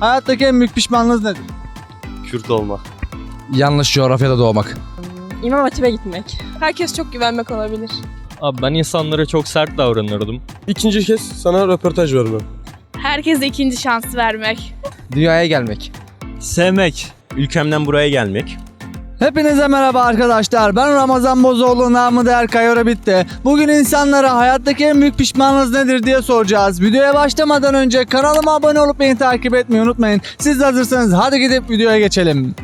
Hayattaki en büyük pişmanlığınız nedir? Kürt olmak. Yanlış coğrafyada doğmak. İmam Hatip'e gitmek. Herkes çok güvenmek olabilir. Abi ben insanlara çok sert davranırdım. İkinci kez sana röportaj vermem. Herkese ikinci şans vermek. Dünyaya gelmek. Sevmek, ülkemden buraya gelmek. Hepinize merhaba arkadaşlar. Ben Ramazan Bozoğlu, namı değer Kayora bitti. Bugün insanlara hayattaki en büyük pişmanlığınız nedir diye soracağız. Videoya başlamadan önce kanalıma abone olup beni takip etmeyi unutmayın. Siz de hazırsanız hadi gidip videoya geçelim.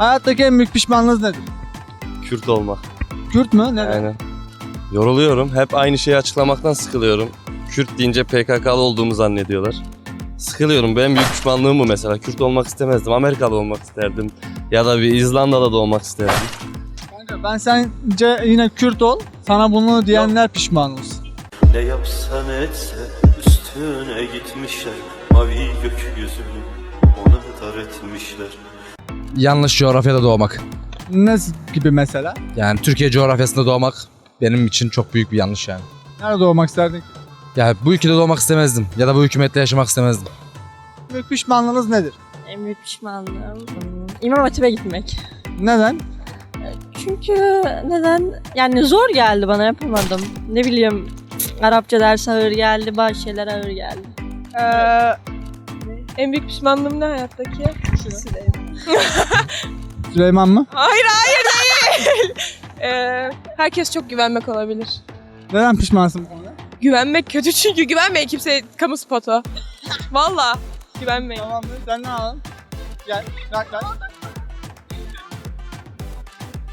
Hayattaki en büyük pişmanlığınız nedir? Kürt olmak. Kürt mü? Neden? Aynen. Yoruluyorum. Hep aynı şeyi açıklamaktan sıkılıyorum. Kürt deyince PKK'lı olduğumu zannediyorlar. Sıkılıyorum. Benim büyük pişmanlığım bu mesela. Kürt olmak istemezdim. Amerikalı olmak isterdim. Ya da bir İzlanda'da doğmak isterdim. Kanka ben sence yine Kürt ol. Sana bunu diyenler pişman olsun. Ne yapsan etse üstüne gitmişler Mavi gökyüzünü ona dar etmişler Yanlış coğrafyada doğmak. Ne gibi mesela? Yani Türkiye coğrafyasında doğmak benim için çok büyük bir yanlış yani. Nerede doğmak isterdin? Ya bu ülkede doğmak istemezdim. Ya da bu hükümetle yaşamak istemezdim. Büyük pişmanlığınız nedir? En büyük pişmanlığım hmm, İmam Hatip'e gitmek. Neden? Çünkü neden? Yani zor geldi bana yapamadım. Ne bileyim Arapça ders ağır geldi, bazı şeyler ağır geldi. Ee, en büyük pişmanlığım ne hayattaki? Süleyman mı? Hayır hayır değil. Ee, herkes çok güvenmek olabilir. Neden pişmansın bu konuda? Güvenmek kötü çünkü güvenmeyin kimseye kamu spotu. Valla güvenmeyin. Tamam sen ne aldın? Gel, gel, gel.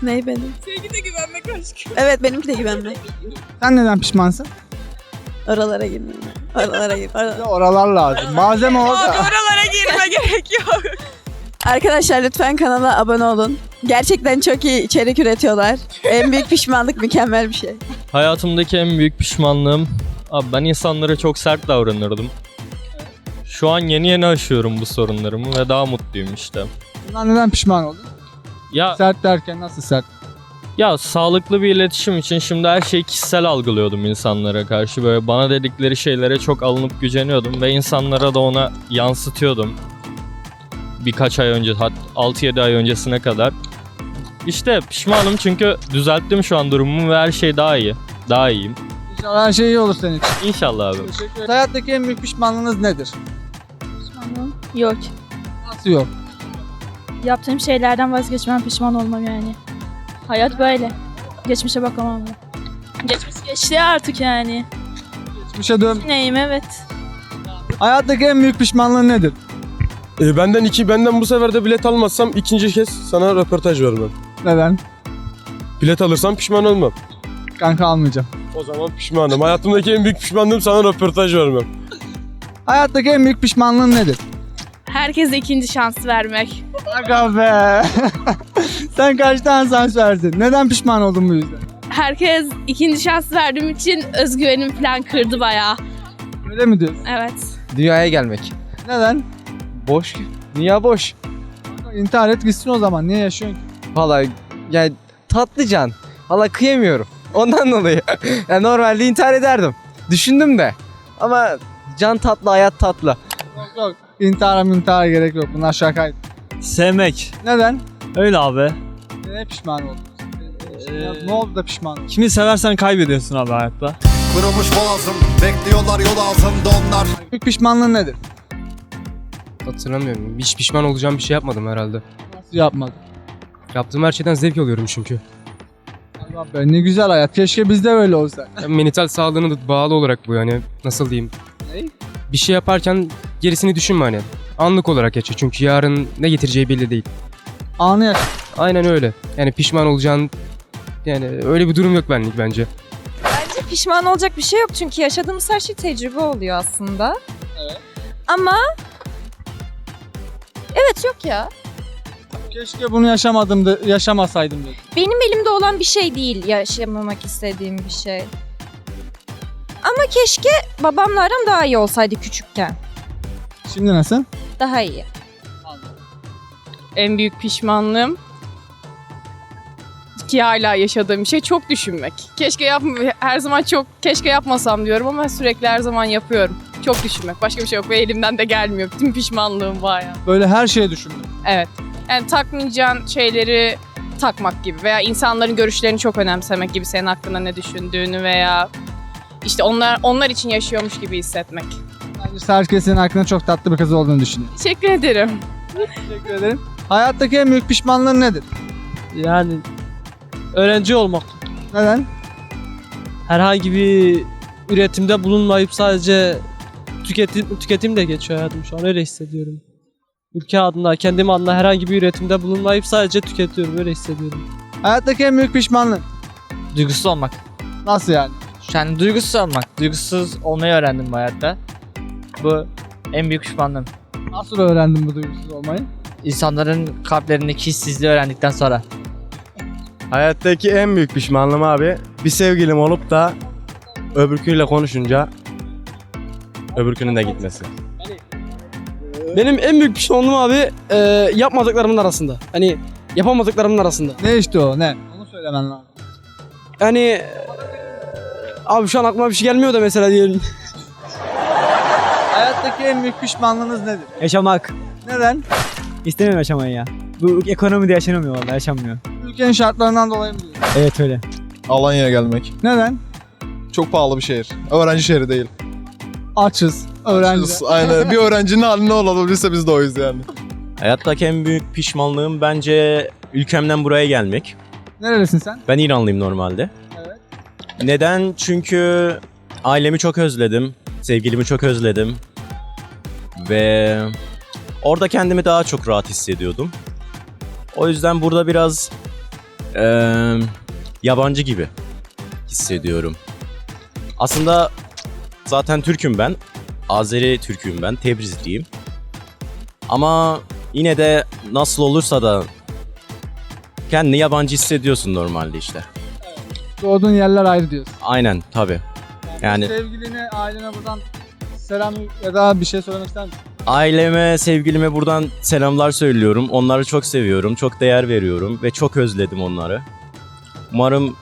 Ney benim? Sevgide güvenmek aşkım. Evet benimki de güvenmek. Sen neden pişmansın? Oralara girmem. Oralara gir. Oralar lazım. Malzeme orada. oralara girme gerek yok. Arkadaşlar lütfen kanala abone olun. Gerçekten çok iyi içerik üretiyorlar. En büyük pişmanlık mükemmel bir şey. Hayatımdaki en büyük pişmanlığım abi ben insanlara çok sert davranırdım. Şu an yeni yeni aşıyorum bu sorunlarımı ve daha mutluyum işte. Bundan neden pişman oldun? Ya Sert derken nasıl sert? ya sağlıklı bir iletişim için şimdi her şeyi kişisel algılıyordum insanlara karşı. Böyle bana dedikleri şeylere çok alınıp güceniyordum ve insanlara da ona yansıtıyordum. Birkaç ay önce, hat 6-7 ay öncesine kadar. İşte pişmanım çünkü düzelttim şu an durumumu ve her şey daha iyi. Daha iyiyim. İnşallah her şey iyi olur senin için. İnşallah abi. Teşekkür ederim. Hayattaki en büyük pişmanlığınız nedir? Yok. Nasıl yok? Yaptığım şeylerden vazgeçmem pişman olmam yani. Hayat böyle. Geçmişe bakamam ben. Geçmiş geçti artık yani. Geçmişe dön. Neyim evet. Hayattaki en büyük pişmanlığın nedir? E, benden iki, benden bu sefer de bilet almazsam ikinci kez sana röportaj vermem. Neden? Bilet alırsam pişman olmam. Kanka almayacağım. O zaman pişmanım. Hayatımdaki en büyük pişmanlığım sana röportaj vermem. Hayattaki en büyük pişmanlığın nedir? Herkese ikinci şans vermek. Aga be. Sen kaç tane sans verdin? Neden pişman oldun bu yüzden? Herkes ikinci şans verdiğim için özgüvenim falan kırdı bayağı. Öyle mi diyorsun? Evet. Dünyaya gelmek. Neden? Boş. Dünya boş. İntihar et gitsin o zaman. Niye yaşıyorsun ki? Valla yani tatlı can. Valla kıyamıyorum. Ondan dolayı. yani normalde intihar ederdim. Düşündüm de. Ama can tatlı, hayat tatlı. Yok yok. İntihara intihara gerek yok. Bunlar şakaydı. Sevmek. Neden? Öyle abi. Neye pişman oldun? Ya ne oldu da pişman oldun? Kimi seversen kaybediyorsun abi hayatta. Kırılmış boğazım Bekliyorlar yol altında onlar Büyük pişmanlığın nedir? Hatırlamıyorum. Hiç pişman olacağım bir şey yapmadım herhalde. Nasıl yapmadın? Yaptığım her şeyden zevk alıyorum çünkü. Allah be ne güzel hayat. Keşke bizde böyle olsa. Yani mental sağlığına da bağlı olarak bu yani. Nasıl diyeyim? Ne? Bir şey yaparken gerisini düşünme hani. Anlık olarak yaşa çünkü yarın ne getireceği belli değil. Anı yaşa. Aynen öyle. Yani pişman olacağın yani öyle bir durum yok benlik bence. Bence pişman olacak bir şey yok çünkü yaşadığımız her şey tecrübe oluyor aslında. Ama evet yok ya. Keşke bunu yaşamadım da yaşamasaydım dedim. Benim elimde olan bir şey değil yaşamamak istediğim bir şey. Ama keşke babamla aram daha iyi olsaydı küçükken. Şimdi nasıl? Daha iyi. En büyük pişmanlığım ki hala yaşadığım şey çok düşünmek. Keşke yapma her zaman çok keşke yapmasam diyorum ama sürekli her zaman yapıyorum. Çok düşünmek. Başka bir şey yok ve elimden de gelmiyor. Bütün pişmanlığım var yani. Böyle her şeye düşündüm. Evet. Yani takmayacağın şeyleri takmak gibi veya insanların görüşlerini çok önemsemek gibi senin hakkında ne düşündüğünü veya işte onlar onlar için yaşıyormuş gibi hissetmek. Bence herkesin hakkında çok tatlı bir kız olduğunu düşünüyorum. Teşekkür ederim. Teşekkür ederim. Hayattaki en büyük pişmanlığın nedir? Yani öğrenci olmak. Neden? Herhangi bir üretimde bulunmayıp sadece tüketim, tüketim de geçiyor hayatım şu an öyle hissediyorum. Ülke adına, kendim adına herhangi bir üretimde bulunmayıp sadece tüketiyorum öyle hissediyorum. Hayattaki en büyük pişmanlığın. Duygusuz olmak. Nasıl yani? Yani duygusuz olmak. Duygusuz olmayı öğrendim bu hayatta. Bu en büyük pişmanlığım. Nasıl öğrendin bu duygusuz olmayı? İnsanların kalplerindeki hissizliği öğrendikten sonra. Hayattaki en büyük pişmanlığım abi bir sevgilim olup da öbürküyle konuşunca öbürkünün de gitmesi. Benim en büyük pişmanlığım abi e, yapmadıklarımın arasında. Hani yapamadıklarımın arasında. Ne işte o ne? Onu söylemen lazım. Yani e, abi şu an aklıma bir şey gelmiyor da mesela diyelim. Hayattaki en büyük pişmanlığınız nedir? Yaşamak. Neden? İstemiyorum yaşamayı ya. Bu ekonomide yaşanamıyor vallahi yaşanmıyor. Ülkenin şartlarından dolayı mı diyorsun? Evet öyle. Alanya'ya gelmek. Neden? Çok pahalı bir şehir. Öğrenci şehri değil. Açız. Öğrenci. Açız, Aynen. bir öğrencinin hali ne olabilirse biz de oyuz yani. Hayattaki en büyük pişmanlığım bence ülkemden buraya gelmek. Nerelisin sen? Ben İranlıyım normalde. Evet. Neden? Çünkü ailemi çok özledim. Sevgilimi çok özledim. Ve orada kendimi daha çok rahat hissediyordum. O yüzden burada biraz eee, yabancı gibi hissediyorum. Aslında zaten Türk'üm ben. Azeri Türk'üm ben. Tebrizliyim. Ama yine de nasıl olursa da kendini yabancı hissediyorsun normalde işte. Doğduğun yerler ayrı diyorsun. Aynen tabi. Yani Sevgiline, ailene buradan selam ya da bir şey söylemek ister misin? aileme, sevgilime buradan selamlar söylüyorum. Onları çok seviyorum, çok değer veriyorum ve çok özledim onları. Umarım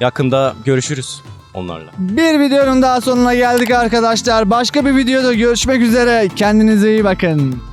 yakında görüşürüz onlarla. Bir videonun daha sonuna geldik arkadaşlar. Başka bir videoda görüşmek üzere. Kendinize iyi bakın.